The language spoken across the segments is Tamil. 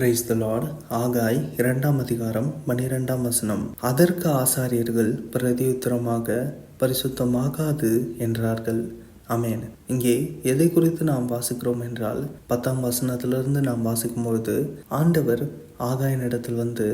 பிரைஸ் த லார்ட் ஆகாய் இரண்டாம் அதிகாரம் பனிரெண்டாம் வசனம். அதற்கு ஆசாரியர்கள் பிரதியுத்தரமாக பரிசுத்தமாகாது என்றார்கள். அமேன் இங்கே எதை குறித்து நாம் வாசிக்கிறோம் என்றால் பத்தாம் வசனத்திலிருந்து நாம் வாசிக்கும் பொழுது ஆண்டவர் ஆகாயனிடத்தில் வந்து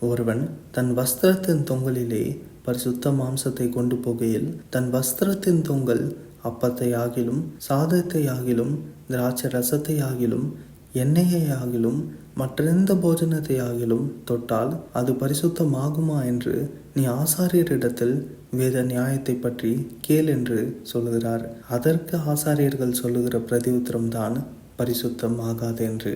ஒருவன் தன் வஸ்திரத்தின் தொங்கலிலே பரிசுத்த மாம்சத்தை கொண்டு போகையில் தன் வஸ்திரத்தின் தொங்கல் அப்பத்தை ஆகிலும் சாதத்தை ஆகிலும் திராட்சை ரசத்தை ஆகிலும் எண்ணெயை ஆகிலும் மற்றெந்த போஜனத்தை ஆகிலும் தொட்டால் அது பரிசுத்தமாகுமா என்று நீ ஆசாரியரிடத்தில் வேத நியாயத்தை பற்றி கேள் என்று சொல்லுகிறார். அதற்கு ஆசாரியர்கள் சொல்லுகிற பிரதி உத்தரம்தான் பரிசுத்தம் ஆகாது என்று.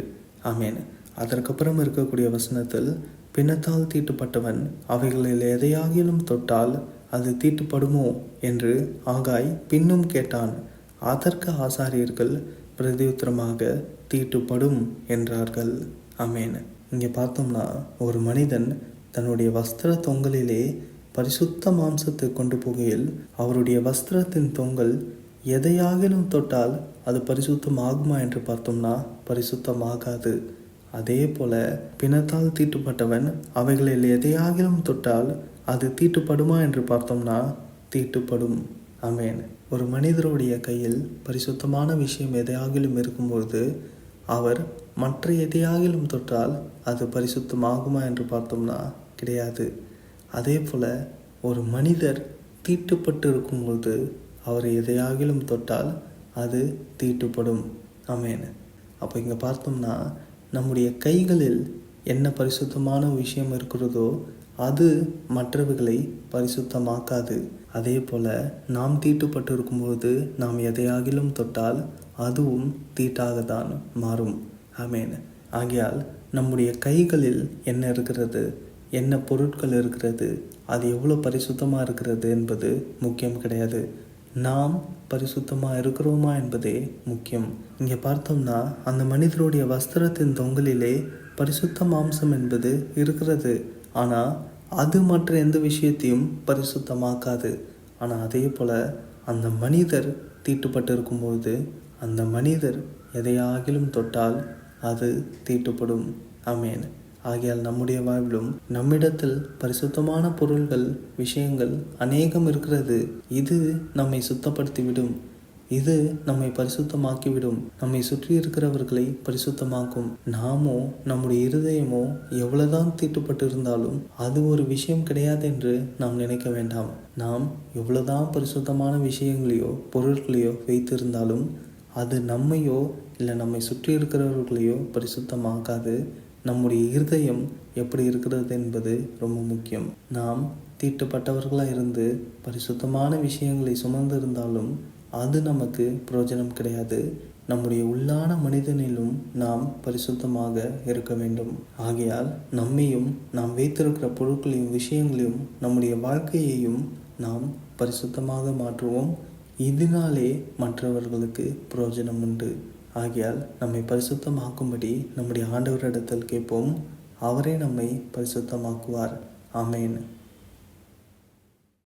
ஆமேன். அதற்கப்புறம் இருக்கக்கூடிய வசனத்தில் பிணத்தால் தீட்டுப்பட்டவன் அவைகளில் எதையாகிலும் தொட்டால் அது தீட்டுப்படுமோ என்று ஆகாய் பின்னும் கேட்டான். அதற்கு ஆசாரியர்கள் பிரதியுத்தரமாக தீட்டுப்படும் என்றார்கள். அமேன் இங்கே பார்த்தோம்னா ஒரு மனிதன் தன்னுடைய வஸ்திர தொங்கலிலே பரிசுத்த மாம்சத்தை கொண்டு போகையில் அவருடைய வஸ்திரத்தின் தொங்கல் எதையாகிலும் தொட்டால் அது பரிசுத்தம் ஆகுமா என்று பார்த்தோம்னா பரிசுத்தமாகாது. அதே போல பிணத்தால் தீட்டுப்பட்டவன் அவைகளில் எதையாகிலும் தொட்டால் அது தீட்டுப்படுமா என்று பார்த்தோம்னா தீட்டுப்படும். அமேன் ஒரு மனிதருடைய கையில் பரிசுத்தமான விஷயம் எதையாகிலும் இருக்கும்பொழுது அவர் மற்ற எதையாகிலும் தொற்றால் அது பரிசுத்தமாகுமா என்று பார்த்தோம்னா கிடையாது. அதே போல் ஒரு மனிதர் தீட்டுப்பட்டு இருக்கும்போது அவர் எதையாகிலும் தொட்டால் அது தீட்டுப்படும். அமேன் அப்போ இங்கே பார்த்தோம்னா நம்முடைய கைகளில் என்ன பரிசுத்தமான விஷயம் இருக்கிறதோ அது மற்றவர்களை பரிசுத்தமாக்காது. அதே போல் நாம் தீட்டுப்பட்டு இருக்கும்போது நாம் எதையாகிலும் தொட்டால் அதுவும் தீட்டாக தான் மாறும். ஆமேன். ஆகையால் நம்முடைய கைகளில் என்ன இருக்கிறது? என்ன பொருட்கள் இருக்கிறது? அது எவ்வளோ பரிசுத்தமாக இருக்கிறது என்பது முக்கியம் கிடையாது. நாம் பரிசுத்தமாக இருக்கிறோமா என்பதே முக்கியம். இங்கே பார்த்தோம்னா அந்த மனிதருடைய வஸ்திரத்தின் தொங்கலிலே பரிசுத்த மாம்சம் என்பது இருக்கிறது. ஆனால் அது மற்ற எந்த விஷயத்தையும் பரிசுத்தமாக்காது. ஆனால் அதே போல் அந்த மனிதர் தீட்டுப்பட்டு இருக்கும்போது அந்த மனிதர் எதையாகிலும் தொட்டால் அது தீட்டுப்படும். அமேன் ஆகையால் நம்முடைய வாழ்விலும் நம்மிடத்தில் பரிசுத்தமான பொருள்கள் விஷயங்கள் அநேகம் இருக்கிறது. இது நம்மை சுத்தப்படுத்திவிடும். இது நம்மை பரிசுத்தமாக்கிவிடும். நம்மை சுற்றி இருக்கிறவர்களை பரிசுத்தமாக்கும். நாமோ நம்முடைய இருதயமோ எவ்வளவுதான் தீட்டுப்பட்டு இருந்தாலும் அது ஒரு விஷயம் கிடையாது என்று நாம் நினைக்க வேண்டாம். நாம் எவ்வளவுதான் பரிசுத்தமான விஷயங்களையோ பொருட்களையோ வைத்திருந்தாலும் அது நம்மையோ இல்லை நம்மை சுற்றி இருக்கிறவர்களையோ பரிசுத்தமாக்காது. நம்முடைய இருதயம் எப்படி இருக்கிறது என்பது ரொம்ப முக்கியம். நாம் தீட்டுப்பட்டவர்களாக இருந்து பரிசுத்தமான விஷயங்களை சுமந்திருந்தாலும் அது நமக்கு பிரயோஜனம் கிடையாது. நம்முடைய உள்ளான மனிதனிலும் நாம் பரிசுத்தமாக இருக்க வேண்டும். ஆகையால் நம்மையும் நாம் வைத்திருக்கிற பொருட்களையும் விஷயங்களையும் நம்முடைய வாழ்க்கையையும் நாம் பரிசுத்தமாக மாற்றுவோம். இதனாலே மற்றவர்களுக்கு பிரயோஜனம் உண்டு. ஆகையால் நம்மை பரிசுத்தமாக்கும்படி நம்முடைய ஆண்டவரிடத்தில் கேட்போம். அவரே நம்மை பரிசுத்தமாக்குவார். ஆமேன்.